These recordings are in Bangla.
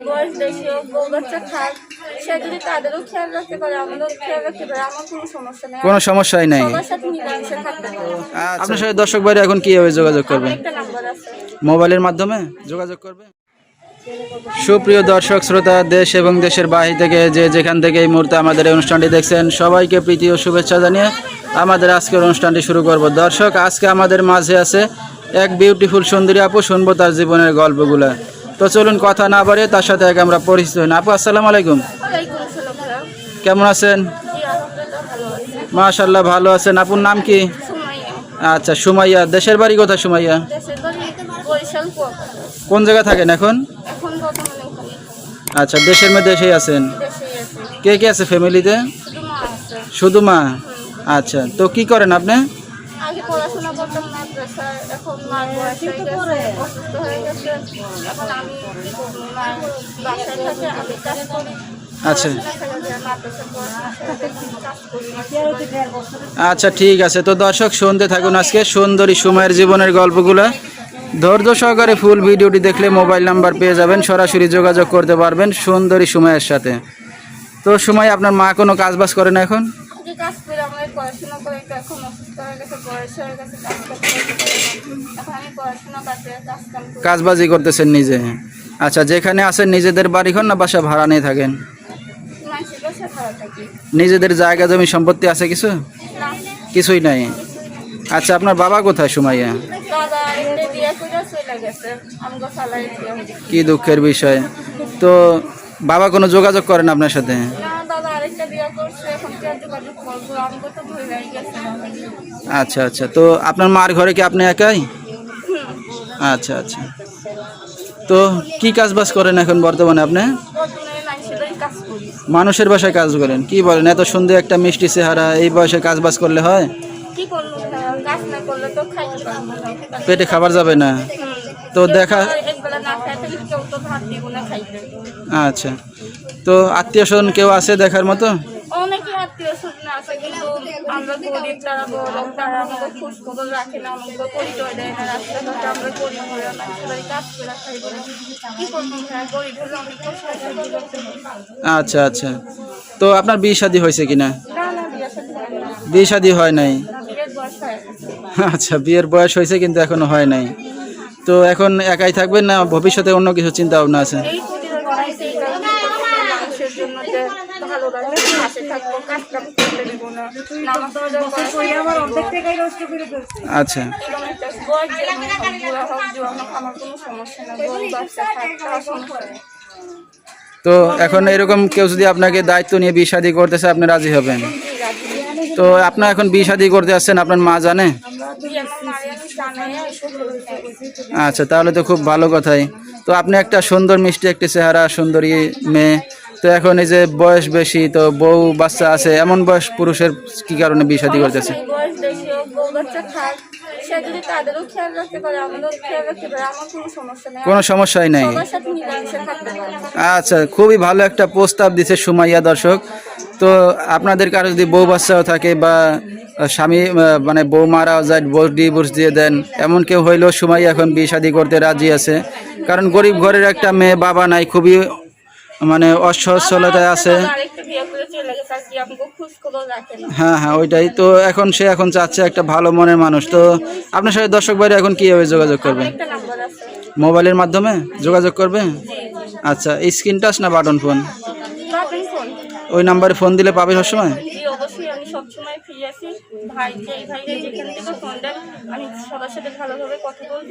বয়স বেশি হোক বউ বাচ্চা থাক সে যদি তাদেরও খেয়াল রাখতে পারে আমাদেরও খেয়াল রাখতে পারে আমার কোনো সমস্যা নেই। কোনো সমস্যাই নাই। সবার সাথে মিলেমিশে থাকতে পারে আপনার সাথে দর্শক ভাইরা এখন কীভাবে যোগাযোগ করবেন? একটা নাম্বার আছে। মোবাইলের মাধ্যমে যোগাযোগ করবে সুপ্রিয় দর্শক শ্রোতা দেশ এবং দেশের বাহির থেকে যে যেখান থেকে এই মুহূর্তে আমাদের এই অনুষ্ঠানটি দেখছেন সবাইকে প্রীতি ও শুভেচ্ছা জানিয়ে আমাদের আজকের অনুষ্ঠানটি শুরু করব। দর্শক আজকে আমাদের মাঝে আছে এক বিউটিফুল সুন্দরী আপু শুনব তার জীবনের গল্পগুলা। তো চলুন কথা না বাড়িয়ে তার সাথে আগে আমরা পরিচিত হই। না। আপু আসসালামু আলাইকুম। কেমন আছেন? মাশাল্লাহ ভালো আছেন। আপুর নাম কি? আচ্ছা সুমাইয়া। দেশের বাড়ি কোথায় সুমাইয়া? বাড়ি কোন জায়গায় থাকেন এখন? আচ্ছা দেশের মধ্যে দেশেই আছেন কে কে আছে ফ্যামিলিতে শুধু মা আচ্ছা তো কি করেন আপনি? আগে পড়াশোনা করতাম মাদ্রাসায় এখন মার বয়স হয়ে গেছে অসুস্থ হয়ে গেছে। এখন আমি মার বাসায় থাকে আমি কাজ করি। আচ্ছা। আচ্ছা ঠিক আছে। তো দর্শক শুনতে থাকুন আজকে সুন্দরী সময়ের জীবনের গল্পগুলো। ধৈর্য সহকারে ফুল ভিডিওটি দেখলে মোবাইল নাম্বার পেয়ে যাবেন। সরাসরি যোগাযোগ করতে পারবেন সুন্দরী সময়ের সাথে। তো সময় আপনার মা কোনো কাজ বাজ করে না এখন? পড়াশোনা করে তো এখন অসুস্থ হয়ে গেছে কাজ করতে। এখন আমি পড়াশোনা কাজে কাজ কাজবাজি করতেছেন নিজে? আচ্ছা যেখানে আছেন নিজেদের বাড়ি ঘর না বাসা ভাড়া নিয়ে থাকেন? নিজেদের জায়গা জমি সম্পত্তি আছে কিছু? কিছুই নাই। আচ্ছা আপনার বাবা কোথায় সুমাইয়া? কি দুঃখের বিষয়। তো বাবা কোনো যোগাযোগ করেন আপনার সাথে? বিয়ে করছে এখন কি আর যোগাযোগ করব? আমাকে তো ভয় লাগে গেছে। আচ্ছা আচ্ছা। তো আপনার মার ঘরে কি আপনি একাই? আচ্ছা আচ্ছা। তো কি কাজ বাজ করেন এখন বর্তমানে আপনি? মানুষের বাসায় কাজ করেন। কি বলেন? এত সুন্দর একটা মিষ্টি চেহারা এই বয়সে কাজ বাজ করলে হয় পেটে খাবার যাবে না। তো দেখা একবেলা না খাইতে কেউ তো ভাত দিব না খাইতে আচ্ছা। তো আত্মীয় স্বজন কেউ আছে দেখার মতো? অনেকে আত্মীয় স্বজন আছে কিন্তু আমরা গরিব তারা বড় তারা আমাদের খোঁজ খবর রাখে না আমাকে পরিচয় দেয় না রাস্তাঘাটে আমরা গরিব হয়ে মানুষের কাজ করে খাই বলে। কি করব গরিব হলে অনেক কষ্ট সহ্য করতে। আচ্ছা আচ্ছা। তো আপনার বিয়ে শাদী হয়েছে কিনা? বিয়ে শাদী হয় নাই। আচ্ছা বিয়ের বয়স হয়েছে কিন্তু এখনও হয় নাই। তো এখন একাই থাকবেন না ভবিষ্যতে অন্য কিছু চিন্তা ভাবনা আছে? আচ্ছা। নেই। তো এখন এরকম কেউ যদি আপনাকে দায়িত্ব নিয়ে বিয়ে শাদী করতেছে আপনি রাজি হবেন? তো আপনার এখন বিয়ে শাদী করতে আসছেন আপনার মা জানে? আচ্ছা তাহলে তো খুব ভালো কথাই। তো আপনি একটা সুন্দর মিষ্টি একটি চেহারা সুন্দরী মেয়ে। তো এখন এই যে বয়স বেশি তো বউ বাচ্চা আছে এমন বয়স পুরুষের কি কারণে বিয়ে শাদী করতেছে? কোনো সমস্যাই নাই। আচ্ছা খুবই ভালো একটা প্রস্তাব দিছে সুমাইয়া দর্শক। তো আপনাদের কারও যদি বউ বাচ্চাও থাকে বা স্বামী মানে বউ মারা যায় বউ ডিভোর্স দিয়ে দেন। এমন কেউ হইলেও সুমাইয়া এখন বিয়ে শাদি করতে রাজি আছে। কারণ গরিব ঘরের একটা মেয়ে বাবা নাই খুবই মানে অসচ্ছলতায় আছে। হ্যাঁ হ্যাঁ ওইটাই। তো এখন সে এখন চাচ্ছে একটা ভালো মনের মানুষ। তো আপনার সাথে দর্শক বাইরে এখন কীভাবে যোগাযোগ করবে? মোবাইলের মাধ্যমে যোগাযোগ করবে? আচ্ছা স্ক্রিন টাচ না বাটন ফোন? ওই নাম্বারে ফোন দিলে পাবে সবসময়? জি অবশ্যই আমি সবসময় ফ্রি আছি। ভাই যে ভাই যেখান থেকে ফোন দেন আমি সবার সাথে ভালোভাবে কথা বলব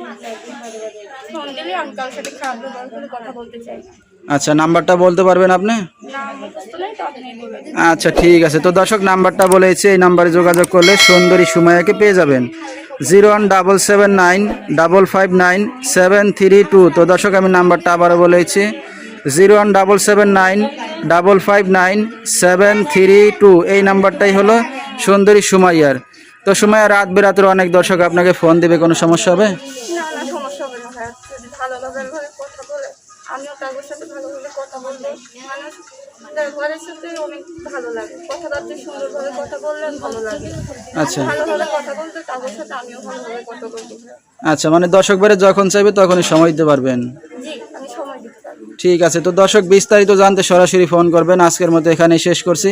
ফোন দিলে আমি কারোর সাথে খারাপ ব্যবহার করে কথা বলতে চাই। আচ্ছা নাম্বারটা বলতে পারবেন আপনি? আচ্ছা ঠিক আছে। তো দর্শক নাম্বারটা বলেছি এই নাম্বারে যোগাযোগ করলে সুন্দরী সুমাইয়াকে পেয়ে যাবেন। Zero one double seven nine double five nine seven three two. তো দর্শক আমি নাম্বারটা আবারও বলেছি zero one double seven nine double five nine seven three two. এই নাম্বারটাই হলো সুন্দরী সুমাইয়ার। তো সুমাইয়া রাত বেরাতের অনেক দর্শক আপনাকে ফোন দেবে কোনো সমস্যা হবে? আচ্ছা। আচ্ছা মানে দর্শক বেড়ে যখন চাইবে তখনই সময় দিতে পারবেন? ঠিক আছে তো দর্শক বিস্তারিত জানতে সরাসরি ফোন করবেন। আজকের মতো এখানেই শেষ করছি।